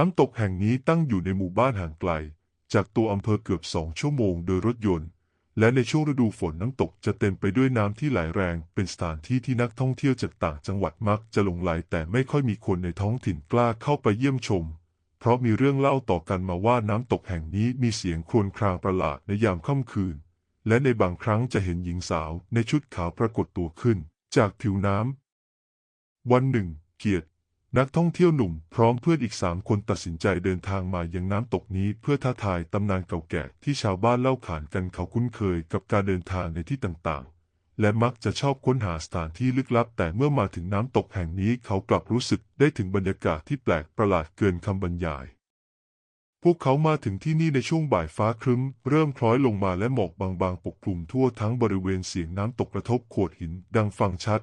น้ำตกแห่งนี้ตั้งอยู่ในหมู่บ้านห่างไกล จากตัวอำเภอเกือบสองชั่วโมงโดยรถยนต์ และในช่วงฤดูฝนน้ำตกจะเต็มไปด้วยน้ำที่ไหลแรง เป็นสถานที่ที่นักท่องเที่ยวจากต่างจังหวัดมักจะหลงไหลแต่ไม่ค่อยมีคนในท้องถิ่นกล้าเข้าไปเยี่ยมชม เพราะมีเรื่องเล่าต่อกันมาว่าน้ำตกแห่งนี้มีเสียงครวญครางประหลาดในยามค่ำคืน และในบางครั้งจะเห็นหญิงสาวในชุดขาวปรากฏตัวขึ้น จากผิวน้ำวันหนึ่ง เกียรติ นักท่องเที่ยวหนุ่มพร้อมเพื่อนอีกสามคนตัดสินใจเดินทางมายังน้ำตกนี้เพื่อท้าทายตำนานเก่าแก่ที่ชาวบ้านเล่าขานกันเขาคุ้นเคยกับการเดินทางในที่ต่างๆ และมักจะชอบค้นหาสถานที่ลึกลับ แต่เมื่อมาถึงน้ำตกแห่งนี้เขากลับรู้สึกได้ถึงบรรยากาศที่แปลกประหลาดเกินคำบรรยาย พวกเขามาถึงที่นี่ในช่วงบ่ายฟ้าครึ้ม เริ่มคล้อยลงมาและหมอกบางๆ ปกคลุมทั่วทั้งบริเวณเสียงน้ำตกกระทบโขดหินดังฟังชัด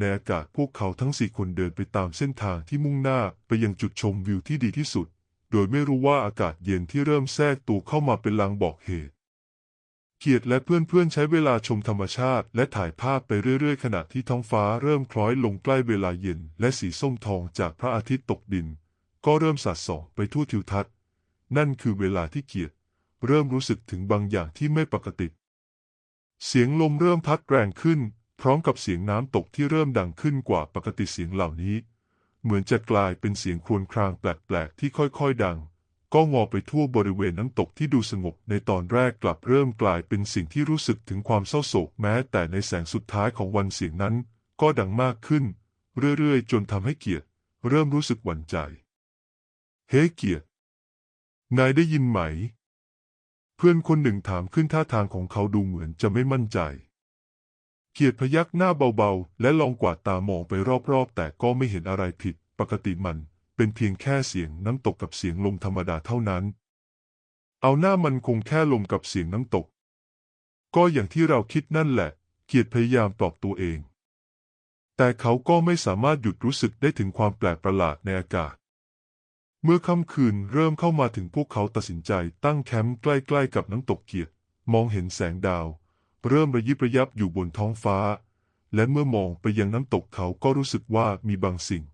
ในอากาศพวกเขาทั้งสี่คนเดินไปตามเส้นทางที่มุ่งหน้าไปยังจุดชมวิวที่ดีที่สุด โดยไม่รู้ว่าอากาศเย็นที่เริ่มแทรกตัวเข้ามาเป็นลางบอกเหตุเกียรติและเพื่อนๆใช้เวลาชมธรรมชาติ และถ่ายภาพไปเรื่อยๆ ขณะที่ท้องฟ้าเริ่มคล้อยลงใกล้เวลาเย็น และสีส้มทองจากพระอาทิตย์ตกดิน ก็เริ่มสาดส่องไปทั่วทิวทัศน์ นั่นคือเวลาที่เกียร์เริ่มรู้สึกถึงบางอย่างที่ไม่ปกติ เสียงลมเริ่มพัดแรงขึ้น พร้อมกับเสียงน้ำตกที่เริ่มดังขึ้นกว่าปกติเสียงเหล่านี้ เหมือนจะกลายเป็นเสียงครวญครางแปลกๆที่ค่อยๆดัง ก็งอไปทั่วบริเวณน้ำตกที่ดูสงบในตอนแรกกลับเริ่มกลายเป็นสิ่งที่รู้สึกถึงความเศร้าโศกแม้แต่ในแสงสุดท้ายของวันเสียงนั้น ก็ดังมากขึ้น เรื่อยๆ จนทำให้เกียรติเริ่มรู้สึกหวั่นใจ เฮ้เกียรตินายได้ยินไหม เพื่อนคนหนึ่งถามขึ้นท่าทางของเขาดูเหมือนจะไม่มั่นใจ เกียรติพยักหน้าเบาๆ และลองกวาดตามองไปรอบๆ แต่ก็ไม่เห็นอะไรผิดปกติมัน เป็นเพียงแค่เสียงน้ำตกกับเสียงลมธรรมดาเท่านั้น เอาหน้ามันคงแค่ลมกับเสียงน้ำตก ก็อย่างที่เราคิดนั่นแหละ เกียรติพยายามปลอบตัวเอง แต่เขาก็ไม่สามารถหยุดรู้สึกได้ถึงความแปลกประหลาดในอากาศ เมื่อค่ำคืนเริ่มเข้ามาถึงพวกเขาตัดสินใจตั้งแคมป์ใกล้ๆกับน้ำตกเกียรติมองเห็นแสงดาว เริ่มระยิบระยับอยู่บนท้องฟ้า และเมื่อมองไปยังน้ำตกเขาก็รู้สึกว่ามีบางสิ่ง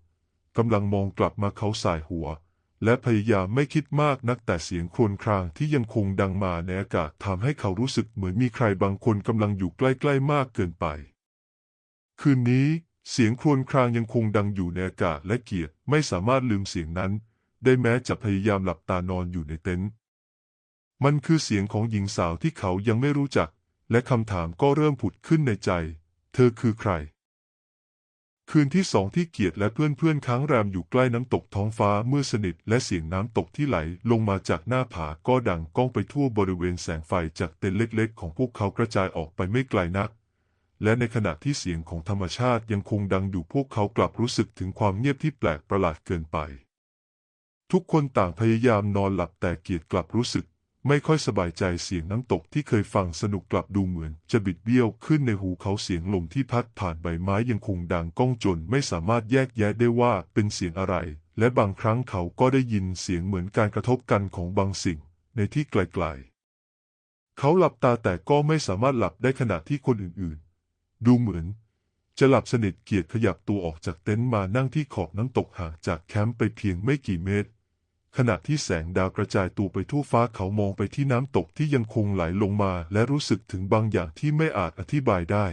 กำลังมองกลับมาเขาสายหัว และพยายามไม่คิดมากนักแต่เสียงครวญครางที่ยังคงดังมาในอากาศทำให้เขารู้สึกเหมือนมีใครบางคนกำลังอยู่ใกล้ๆมากเกินไป คืนนี้เสียงครวญครางยังคงดังอยู่ในอากาศและเกียรติไม่สามารถลืมเสียงนั้น ได้แม้จะพยายามหลับตานอนอยู่ในเต็นท์มันคือเสียงของหญิงสาวที่เขายังไม่รู้จัก และคำถามก็เริ่มผุดขึ้นในใจ เธอคือใคร คืนที่สองที่เกียรติและเพื่อนๆค้างแรมอยู่ใกล้น้ำตกท้องฟ้าเมืดสนิทและเสียงน้ำตกที่ไหลลงมาจากหน้าผาก็ดังก้องไปทั่วบริเวณแสงไฟจากเต็นท์เล็กๆ ของพวกเขากระจายออกไปไม่ไกลนัก และในขณะที่เสียงของธรรมชาติยังคงดังอยู่พวกเขากลับรู้สึกถึงความเงียบที่แปลกประหลาดเกินไป ทุกคนต่างพยายามนอนหลับแต่เกียรติกลับรู้สึก ไม่ค่อยสบายใจเสียงน้ำตกที่เคยฟังสนุกกลับดูเหมือน จะบิดเบี้ยวขึ้นในหูเขาเสียงลมที่พัดผ่านใบไม้ยังคงดังก้องจนไม่สามารถแยกแยะได้ว่าเป็นเสียงอะไร และบางครั้งเขาก็ได้ยินเสียงเหมือนการกระทบกันของบางสิ่ง ในที่ไกลๆ เขาหลับตาแต่ก็ไม่สามารถหลับได้ขณะที่คนอื่นๆ ดูเหมือน จะหลับสนิทเกียรติขยับตัวออกจากเต็นท์มานั่งที่ขอบน้ำตกห่างจากแคมป์ไปเพียงไม่กี่เมตร ขณะที่แสงดาวกระจายตัวไปทั่วฟ้าเขามองไปที่น้ำตกที่ยังคงไหลลงมาและรู้สึกถึงบางอย่างที่ไม่อาจอธิบายได้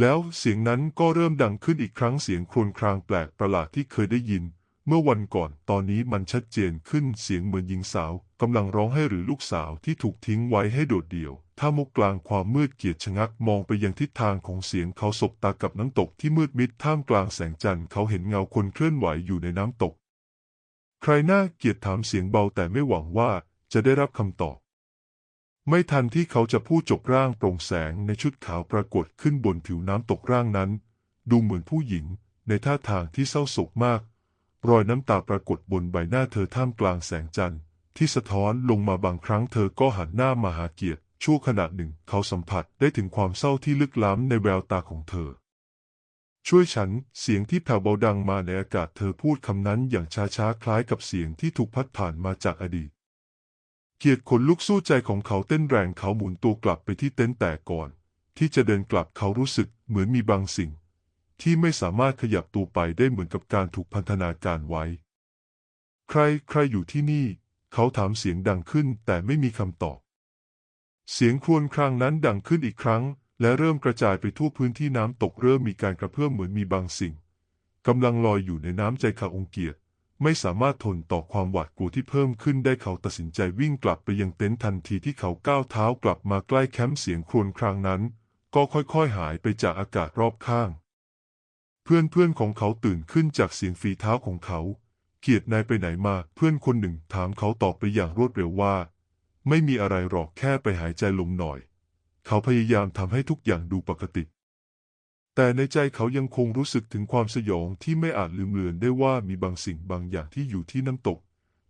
แล้วเสียงนั้นก็เริ่มดังขึ้นอีกครั้งเสียงครวญครางแปลกประหลาดที่เคยได้ยิน เมื่อวันก่อนตอนนี้มันชัดเจนขึ้นเสียงเหมือนหญิงสาวกำลังร้องให้หรือลูกสาวที่ถูกทิ้งไว้ให้โดดเดี่ยวถ้ามุกกลางความมืดเกียดชะงักมองไปยังทิศทางของเสียงเขาสบตากับน้ำตกที่มืดมิดท่ามกลางแสงจันทร์เขาเห็นเงาคนเคลื่อนไหวอยู่ในน้ำตก ใครน่าเกียดถามเสียงเบาแต่ไม่หวังว่าจะได้รับคำตอบ ไม่ทันที่เขาจะพูดจบร่างโปร่งแสงในชุดขาวปรากฏขึ้นบนผิวน้ำตกร่างนั้น ดูเหมือนผู้หญิงในท่าทางที่เศร้าโศกมาก รอยน้ำตาปรากฏบนใบหน้าเธอท่ามกลางแสงจันทร์ที่สะท้อนลงมาบางครั้งเธอก็หันหน้ามาหาเกียรติชั่วขณะหนึ่งเขาสัมผัสได้ถึงความเศร้าที่ลึกล้ำในแววตาของเธอ ช่วยฉัน เสียงที่แผ่วเบาดังมาในอากาศเธอพูดคำนั้นอย่างช้าๆ คล้ายกับเสียงที่ถูกพัดผ่านมาจากอดีต เกียรติขนลุกสู้ใจของเขาเต้นแรงเขาหมุนตัวกลับไปที่เต็นท์แต่ก่อน ที่จะเดินกลับเขารู้สึกเหมือนมีบางสิ่ง ที่ไม่สามารถขยับตัวไปได้เหมือนกับการถูกพันธนาการไว้ ใครใครอยู่ที่นี่ เขาถามเสียงดังขึ้นแต่ไม่มีคำตอบ เสียงครวญครางนั้นดังขึ้นอีกครั้ง และเริ่มกระจายไปทั่วพื้นที่น้ำตกเริ่มมีการกระเพื่อมเหมือนมีบางสิ่งกำลังลอยอยู่ในน้ำใจขาองเกียรติไม่สามารถทนต่อความหวาดกลัวที่เพิ่มขึ้นได้เขาตัดสินใจวิ่งกลับไปยังเต็นท์ทันทีที่เขาก้าวเท้ากลับมาใกล้แคมป์เสียงครวญครางนั้น ก็ค่อยๆหายไปจากอากาศรอบข้าง เพื่อนๆของเขาตื่นขึ้นจากเสียงฝีเท้าของเขา เกียรตินายไปไหนมาเพื่อนคนหนึ่งถามเขาตอบไปอย่างรวดเร็วว่า ไม่มีอะไรหรอกแค่ไปหายใจลมหน่อย เขาพยายามทำให้ทุกอย่างดูปกติ แต่ในใจเขายังคงรู้สึกถึงความสยองที่ไม่อาจลืมเลือนได้ว่ามีบางสิ่งบางอย่างที่อยู่ที่น้ำตก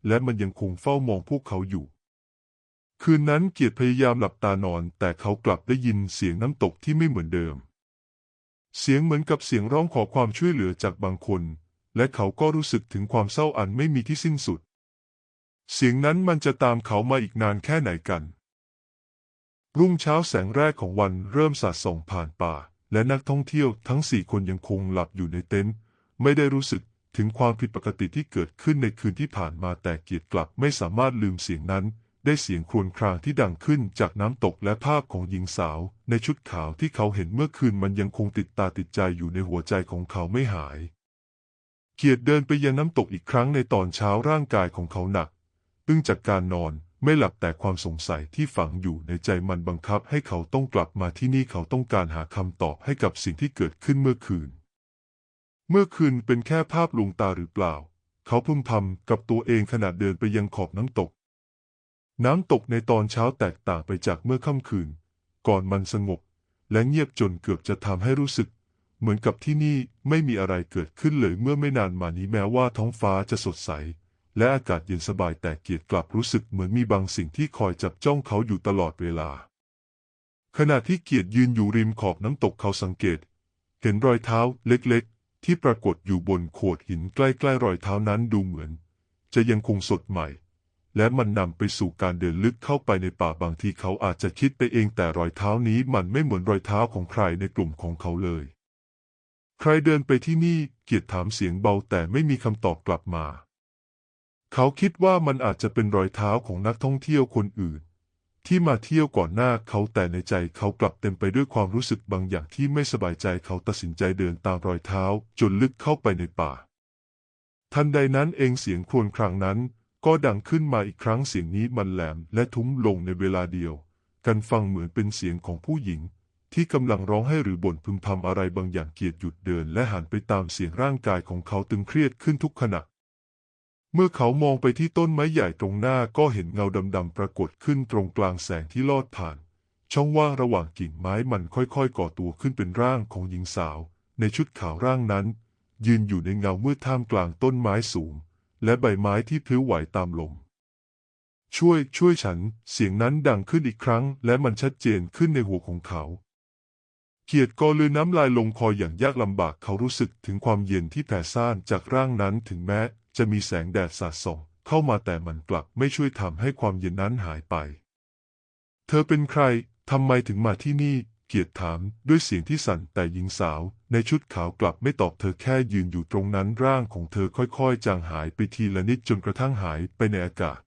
และมันยังคงเฝ้ามองพวกเขาอยู่ คืนนั้นเกียรติพยายามหลับตานอน แต่เขากลับได้ยินเสียงน้ำตกที่ไม่เหมือนเดิม เสียงเหมือนกับเสียงร้องขอความช่วยเหลือจากบางคน และเขาก็รู้สึกถึงความเศร้าอันไม่มีที่สิ้นสุด เสียงนั้นมันจะตามเขามาอีกนานแค่ไหนกัน รุ่งเช้าแสงแรกของวันเริ่มสาดส่องผ่านป่า และนักท่องเที่ยวทั้งสี่คนยังคงหลับอยู่ในเต็นท์ไม่ได้รู้สึกถึงความผิดปกติที่เกิดขึ้นในคืนที่ผ่านมาแต่เกียรติกลับไม่สามารถลืมเสียงนั้น ได้เสียงครวญครางที่ดังขึ้นจากน้ำตกและภาพของหญิงสาว ในชุดขาวที่เขาเห็นเมื่อคืนมันยังคงติดตาติดใจอยู่ในหัวใจของเขาไม่หาย เกียรติเดินไปยังน้ำตกอีกครั้งในตอนเช้าร่างกายของเขาหนักตึงจากการนอน ไม่หลับแต่ความสงสัยที่ฝังอยู่ในใจมันบังคับให้เขาต้องกลับมาที่นี่เขาต้องการหาคำตอบให้กับสิ่งที่เกิดขึ้นเมื่อคืน เมื่อคืนเป็นแค่ภาพลวงตาหรือเปล่า เขาพึมพำกับตัวเองขณะเดินไปยังขอบน้ำตก น้ำตกในตอนเช้าแตกต่างไปจากเมื่อค่ำคืน ก่อนมันสงบ และเงียบจนเกือบจะทำให้รู้สึก เหมือนกับที่นี่ไม่มีอะไรเกิดขึ้นเลยเมื่อไม่นานมานี้แม้ว่าท้องฟ้าจะสดใส และอากาศเย็นสบายแต่เกียรติกลับรู้สึกเหมือนมีบางสิ่งที่คอยจับจ้องเขาอยู่ตลอดเวลา ขณะที่เกียรติยืนอยู่ริมขอบน้ำตกเขาสังเกต เห็นรอยเท้าเล็กๆ ที่ปรากฏอยู่บนโขดหินใกล้ๆรอยเท้านั้นดูเหมือน จะยังคงสดใหม่ และมันนำไปสู่การเดินลึกเข้าไปในป่าบางทีเขาอาจจะคิดไปเองแต่รอยเท้านี้มันไม่เหมือนรอยเท้าของใครในกลุ่มของเขาเลย ใครเดินไปที่นี่เกียรติถามเสียงเบาแต่ไม่มีคำตอบกลับมา เขาคิดว่ามันอาจจะเป็นรอยเท้าของนักท่องเที่ยวคนอื่น ที่มาเที่ยวก่อนหน้าเขาแต่ในใจเขากลับเต็มไปด้วยความรู้สึกบางอย่างที่ไม่สบายใจเขาตัดสินใจเดินตามรอยเท้าจนลึกเข้าไปในป่า ทันใดนั้นเองเสียงครวญครางนั้น ก็ดังขึ้นมาอีกครั้งเสียงนี้มันแหลมและทุ้มลงในเวลาเดียว กันฟังเหมือนเป็นเสียงของผู้หญิง ที่กำลังร้องให้หรือบ่นพึมพำอะไรบางอย่างเกียดหยุดเดิน และหันไปตามเสียงร่างกายของเขาตึงเครียดขึ้นทุกขณะ เมื่อเขามองไปที่ต้นไม้ใหญ่ตรงหน้าก็เห็นเงาดำๆปรากฏขึ้นตรงกลางแสงที่ลอดผ่าน ช่องว่างระหว่างกิ่งไม้มันค่อยๆ ก่อตัวขึ้นเป็นร่างของหญิงสาว ในชุดขาวร่างนั้น ยืนอยู่ในเงามืดท่ามกลางต้นไม้สูง และใบไม้ที่พลิ้วไหวตามลม ช่วย ช่วยฉัน เสียงนั้นดังขึ้นอีกครั้ง และมันชัดเจนขึ้นในหัวของเขาเกียรติก็ลือน้ำลายลงคออย่างยากลำบากเขารู้สึกถึงความเย็นที่แผ่ซ่านจากร่างนั้นถึงแม้ จะมีแสงแดดสาดส่องเข้ามาแต่มันกลับไม่ช่วยทำให้ความเย็นนั้นหายไป เธอเป็นใครทำไมถึงมาที่นี่ เกียรติถามด้วยเสียงที่สั่นแต่หญิงสาวในชุดขาวกลับไม่ตอบเธอแค่ยืนอยู่ตรงนั้นร่างของเธอค่อยๆ จางหายไปทีละนิดจนกระทั่งหายไปในอากาศ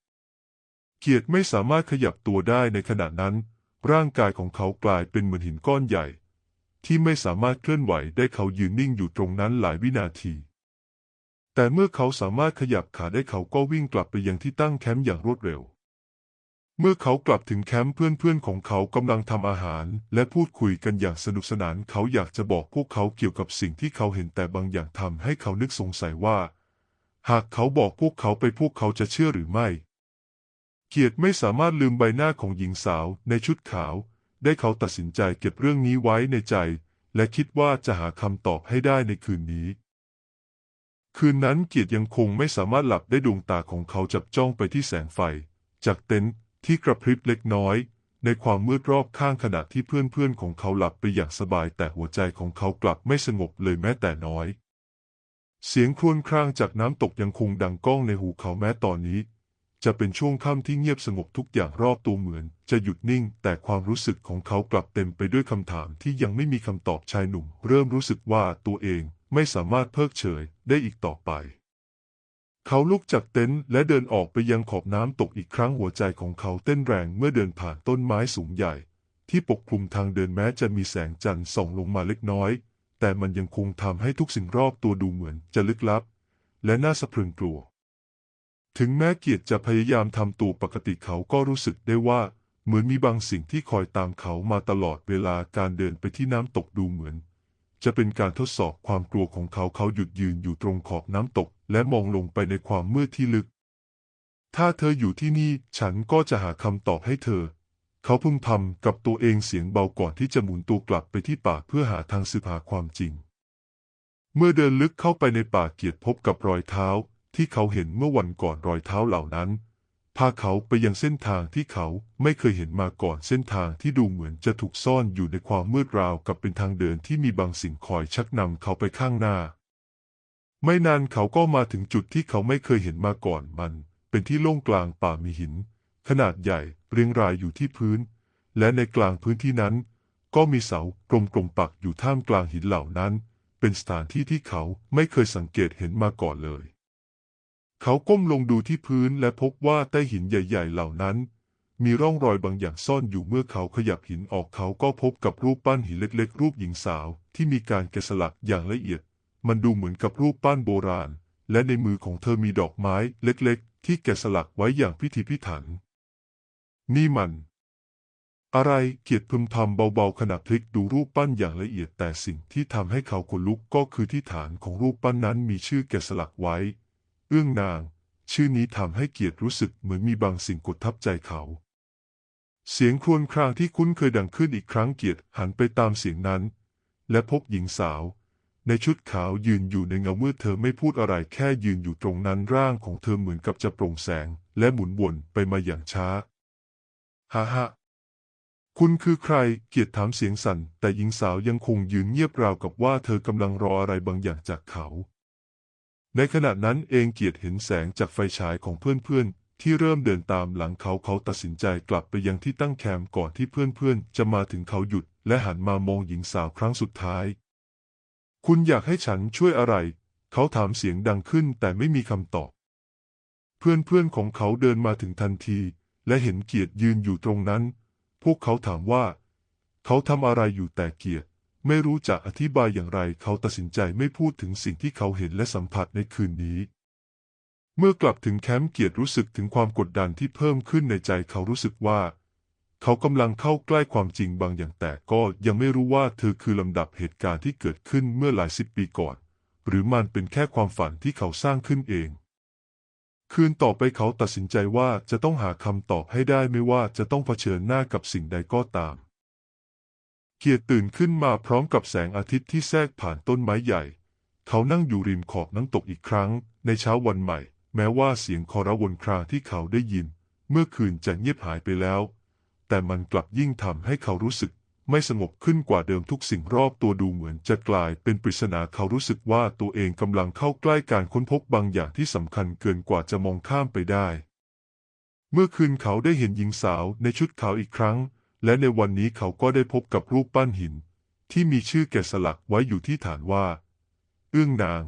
เกียรติไม่สามารถขยับตัวได้ในขณะนั้น ร่างกายของเขากลายเป็นเหมือนหินก้อนใหญ่ ที่ไม่สามารถเคลื่อนไหวได้เขายืนนิ่งอยู่ตรงนั้นหลายวินาที แต่เมื่อเขาสามารถขยับขาได้เขาก็วิ่งกลับไปยังที่ตั้งแคมป์อย่างรวดเร็ว เมื่อเขากลับถึงแคมป์เพื่อนๆของเขากำลังทำอาหาร และพูดคุยกันอย่างสนุกสนาน เขาอยากจะบอกพวกเขาเกี่ยวกับสิ่งที่เขาเห็นแต่บางอย่างทำให้เขานึกสงสัยว่า หากเขาบอกพวกเขาไปพวกเขาจะเชื่อหรือไม่ เกียรติไม่สามารถลืมใบหน้าของหญิงสาวในชุดขาว ได้เขาตัดสินใจเก็บเรื่องนี้ไว้ในใจ และคิดว่าจะหาคำตอบให้ได้ในคืนนี้ คืนนั้นเกียรติยังคงไม่สามารถหลับได้ดวงตาของเขาจับจ้องไปที่แสงไฟ จากเต็นท์ที่กระพริบเล็กน้อย ในความมืดรอบข้างขณะที่เพื่อนๆของเขาหลับไปอย่างสบาย แต่หัวใจของเขากลับไม่สงบเลยแม้แต่น้อย เสียงครวญครางจากน้ำตกยังคงดังก้องในหูเขาแม้ตอนนี้ จะเป็นช่วงค่ำที่เงียบสงบทุกอย่างรอบตัวเหมือน จะหยุดนิ่ง แต่ความรู้สึกของเขากลับเต็มไปด้วยคำถามที่ยังไม่มีคำตอบชายหนุ่ม เริ่มรู้สึกว่าตัวเอง ไม่สามารถเพิกเฉยได้อีกต่อไป เขาลุกจากเต็นท์และเดินออกไปยังขอบน้ำตกอีกครั้งหัวใจของเขาเต้นแรงเมื่อเดินผ่านต้นไม้สูงใหญ่ ที่ปกคลุมทางเดินแม้จะมีแสงจันทร์ส่องลงมาเล็กน้อย แต่มันยังคงทำให้ทุกสิ่งรอบตัวดูเหมือนจะลึกลับ และน่าสะพรึงกลัว ถึงแม้เกียรติจะพยายามทำตัวปกติเขาก็รู้สึกได้ว่าเหมือนมีบางสิ่งที่คอยตามเขามาตลอดเวลาการเดินไปที่น้ำตกดูเหมือน จะเป็นการทดสอบความกลัวของเขาเขาหยุดยืนอยู่ตรงขอบน้ำตก และมองลงไปในความมืดที่ลึก ถ้าเธออยู่ที่นี่ฉันก็จะหาคำตอบให้เธอ เขาพึมพำกับตัวเองเสียงเบาก่อนที่จะหมุนตัวกลับไปที่ป่าเพื่อหาทางสืบหาความจริง เมื่อเดินลึกเข้าไปในป่าเกียรติพบกับรอยเท้า ที่เขาเห็นเมื่อวันก่อนรอยเท้าเหล่านั้น พาเขาไปยังเส้นทางที่เขาไม่เคยเห็นมาก่อนเส้นทางที่ดูเหมือนจะถูกซ่อนอยู่ในความมืดราวกับเป็นทางเดินที่มีบางสิ่งคอยชักนำเขาไปข้างหน้า ไม่นานเขาก็มาถึงจุดที่เขาไม่เคยเห็นมาก่อนมัน เป็นที่โล่งกลางป่ามีหิน ขนาดใหญ่เรียงรายอยู่ที่พื้น และในกลางพื้นที่นั้น ก็มีเสากลมๆปักอยู่ท่ามกลางหินเหล่านั้น เป็นสถานที่ที่เขาไม่เคยสังเกตเห็นมาก่อนเลย เขาก้มลงดูที่พื้นและพบว่าใต้หินใหญ่ ๆ เหล่านั้น มีร่องรอยบางอย่างซ่อนอยู่เมื่อเขาขยับหินออกเขาก็พบกับรูปปั้นหินเล็ก ๆ รูปหญิงสาวที่มีการแกะสลักอย่างละเอียด มันดูเหมือนกับรูปปั้นโบราณ และในมือของเธอมีดอกไม้เล็ก ๆ ที่แกะสลักไว้อย่างพิถีพิถัน นี่มัน อะไรเกียรติพึมพำเบาๆขณะพลิกดูรูปปั้นอย่างละเอียดแต่สิ่งที่ทำให้เขาขนลุกก็คือที่ฐานของรูปปั้นนั้นมีชื่อแกะสลักไว้ เอื้องนาง ชื่อนี้ทำให้เกียรติรู้สึกเหมือนมีบางสิ่งกดทับใจเขา เสียงครวญครางที่คุ้นเคยดังขึ้นอีกครั้งเกียรติหันไปตามเสียงนั้น และพบหญิงสาว ในชุดขาวยืนอยู่ในเงามืดเธอไม่พูดอะไรแค่ยืนอยู่ตรงนั้นร่างของเธอเหมือนกับจะโปร่งแสง และหมุนวนไปมาอย่างช้าฮ่าฮ่าคุณคือใคร เกียรติถามเสียงสั่น แต่หญิงสาวยังคงยืนเงียบราวกับว่าเธอกำลังรออะไรบางอย่างจากเขา ในขณะนั้นเองเกียรติเห็นแสงจากไฟฉายของเพื่อนๆ ที่เริ่มเดินตามหลังเขาเขาตัดสินใจกลับไปยังที่ตั้งแคมป์ก่อนที่เพื่อนๆ จะมาถึงเขาหยุด และหันมามองหญิงสาวครั้งสุดท้าย คุณอยากให้ฉันช่วยอะไร เขาถามเสียงดังขึ้นแต่ไม่มีคำตอบ เพื่อนๆของเขาเดินมาถึงทันที และเห็นเกียรติยืนอยู่ตรงนั้น พวกเขาถามว่า เขาทำอะไรอยู่แต่เกียรติ ไม่รู้จะอธิบายอย่างไรเขาตัดสินใจไม่พูดถึงสิ่งที่เขาเห็นและสัมผัสในคืนนี้ เมื่อกลับถึงแคมป์เกียรติรู้สึกถึงความกดดันที่เพิ่มขึ้นในใจเขารู้สึกว่า เขากำลังเข้าใกล้ความจริงบางอย่างแต่ก็ยังไม่รู้ว่าเธอคือลำดับเหตุการณ์ที่เกิดขึ้นเมื่อหลายสิบปีก่อน หรือมันเป็นแค่ความฝันที่เขาสร้างขึ้นเองคืนต่อไปเขาตัดสินใจว่าจะต้องหาคำตอบให้ได้ไม่ว่าจะต้องเผชิญหน้ากับสิ่งใดก็ตาม เกียรติตื่นขึ้นมาพร้อมกับแสงอาทิตย์ที่แทรกผ่านต้นไม้ใหญ่ เขานั่งอยู่ริมขอบน้ำตกอีกครั้ง ในเช้าวันใหม่ แม้ว่าเสียงคอระวนครางที่เขาได้ยิน เมื่อคืนจะเงียบหายไปแล้ว แต่มันกลับยิ่งทำให้เขารู้สึกไม่สงบขึ้นกว่าเดิมทุกสิ่งรอบตัวดูเหมือนจะกลายเป็นปริศนาเขารู้สึกว่าตัวเองกำลังเข้าใกล้การค้นพบบางอย่างที่สำคัญเกินกว่าจะมองข้ามไปได้ เมื่อคืนเขาได้เห็นหญิงสาวในชุดขาวอีกครั้ง และในวันนี้เขาก็ได้พบกับรูปปั้นหิน ที่มีชื่อแกะสลักไว้อยู่ที่ฐานว่า เอื้องนาง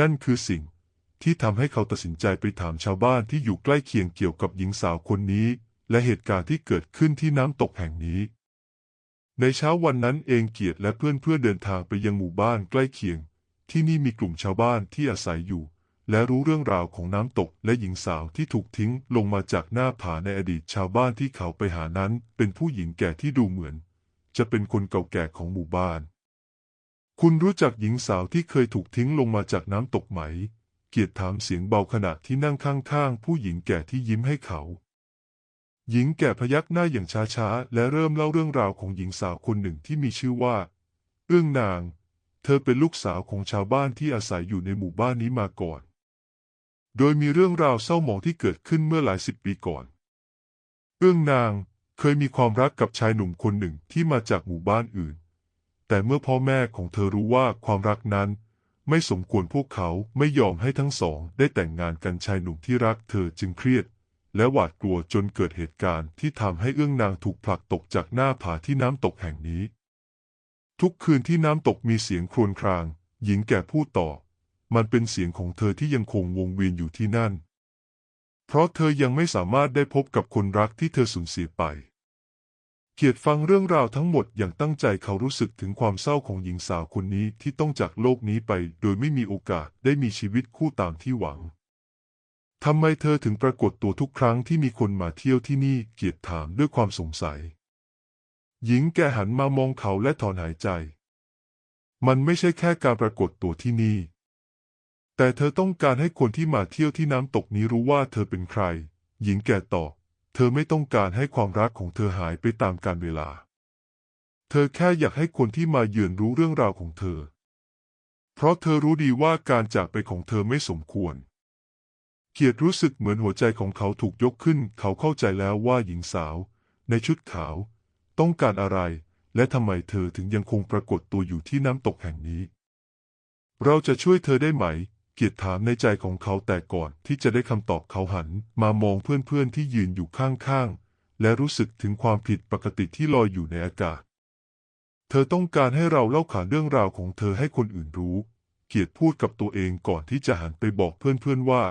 นั่นคือสิ่งที่ทำให้เขาตัดสินใจไปถามชาวบ้านที่อยู่ใกล้เคียงเกี่ยวกับหญิงสาวคนนี้ และเหตุการณ์ที่เกิดขึ้นที่น้ำตกแห่งนี้ ในเช้าวันนั้นเองเกียรติและเพื่อนๆเดินทางไปยังหมู่บ้านใกล้เคียง ที่นี่มีกลุ่มชาวบ้านที่อาศัยอยู่ และรู้เรื่องราวของน้ำตกและหญิงสาวที่ถูกทิ้งลงมาจากหน้าผาในอดีตชาวบ้านที่เขาไปหานั้น เป็นผู้หญิงแก่ที่ดูเหมือน จะเป็นคนเก่าแก่ของหมู่บ้าน คุณรู้จักหญิงสาวที่เคยถูกทิ้งลงมาจากน้ำตกไหม เกียรติถามเสียงเบาขณะที่นั่งข้างๆ ผู้หญิงแก่ที่ยิ้มให้เขา หญิงแก่พยักหน้าอย่างช้าๆ และเริ่มเล่าเรื่องราวของหญิงสาวคนหนึ่งที่มีชื่อว่า เอื้องนาง เธอเป็นลูกสาวของชาวบ้านที่อาศัยอยู่ในหมู่บ้านนี้มาก่อน โดยมีเรื่องราวเศร้าหมองที่เกิดขึ้นเมื่อหลายสิบปีก่อน เอื้องนางเคยมีความรักกับชายหนุ่มคนหนึ่งที่มาจากหมู่บ้านอื่น แต่เมื่อพ่อแม่ของเธอรู้ว่าความรักนั้นไม่สมควรพวกเขาไม่ยอมให้ทั้งสองได้แต่งงานกันชายหนุ่มที่รักเธอจึงเครียด และหวาดกลัวจนเกิดเหตุการณ์ที่ทำให้เอื้องนางถูกผลักตกจากหน้าผาที่น้ำตกแห่งนี้ ทุกคืนที่น้ำตกมีเสียงครวญคราง หญิงแก่พูดต่อ มันเป็นเสียงของเธอที่ยังคงวงเวียนอยู่ที่นั่น เพราะเธอยังไม่สามารถได้พบกับคนรักที่เธอสูญเสียไปเกียรติฟังเรื่องราวทั้งหมดอย่างตั้งใจเขารู้สึกถึงความเศร้าของหญิงสาวคนนี้ที่ต้องจากโลกนี้ไป โดยไม่มีโอกาสได้มีชีวิตคู่ตามที่หวังทำไมเธอถึงปรากฏตัวทุกครั้งที่มีคนมาเที่ยวที่นี่ เกียรติถามด้วยความสงสัย หญิงแกหันมามองเขาและถอนหายใจ มันไม่ใช่แค่การปรากฏตัวที่นี่ แต่เธอต้องการให้คนที่มาเที่ยวที่น้ำตกนี้รู้ว่าเธอเป็นใคร หญิงแก่ตอบเธอไม่ต้องการให้ความรักของเธอหายไปตามกาลเวลา เธอแค่อยากให้คนที่มาเยือนรู้เรื่องราวของเธอ เพราะเธอรู้ดีว่าการจากไปของเธอไม่สมควร เกียรติรู้สึกเหมือนหัวใจของเขาถูกยกขึ้น เขาเข้าใจแล้วว่าหญิงสาว ในชุดขาว ต้องการอะไรและทำไมเธอถึงยังคงปรากฏตัวอยู่ที่น้ำตกแห่งนี้ เราจะช่วยเธอได้ไหม เกียรติถามในใจของเขาแต่ก่อนที่จะได้คำตอบเขาหัน มามองเพื่อนๆที่ยืนอยู่ข้างๆ และรู้สึกถึงความผิดปกติที่ลอยอยู่ในอากาศ เธอต้องการให้เราเล่าขานเรื่องราวของเธอให้คนอื่นรู้ เกียรติพูดกับตัวเองก่อนที่จะหันไปบอกเพื่อนๆว่า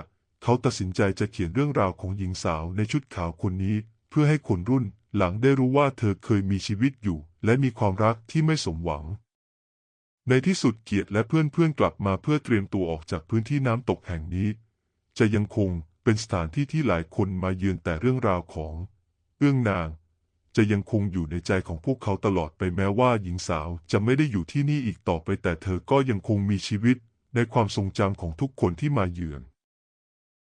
เขาตัดสินใจจะเขียนเรื่องราวของหญิงสาวในชุดขาวคนนี้ เพื่อให้คนรุ่นหลังได้รู้ว่าเธอเคยมีชีวิตอยู่ และมีความรักที่ไม่สมหวัง ในที่สุดเกียรติและเพื่อนๆกลับมาเพื่อเตรียมตัวออกจากพื้นที่น้ำตกแห่งนี้ จะยังคงเป็นสถานที่ที่หลายคนมาเยือนแต่เรื่องราวของเอื้องนาง จะยังคงอยู่ในใจของพวกเขาตลอดไปแม้ว่าหญิงสาวจะไม่ได้อยู่ที่นี่อีกต่อไปแต่เธอก็ยังคงมีชีวิตในความทรงจำของทุกคนที่มาเยือน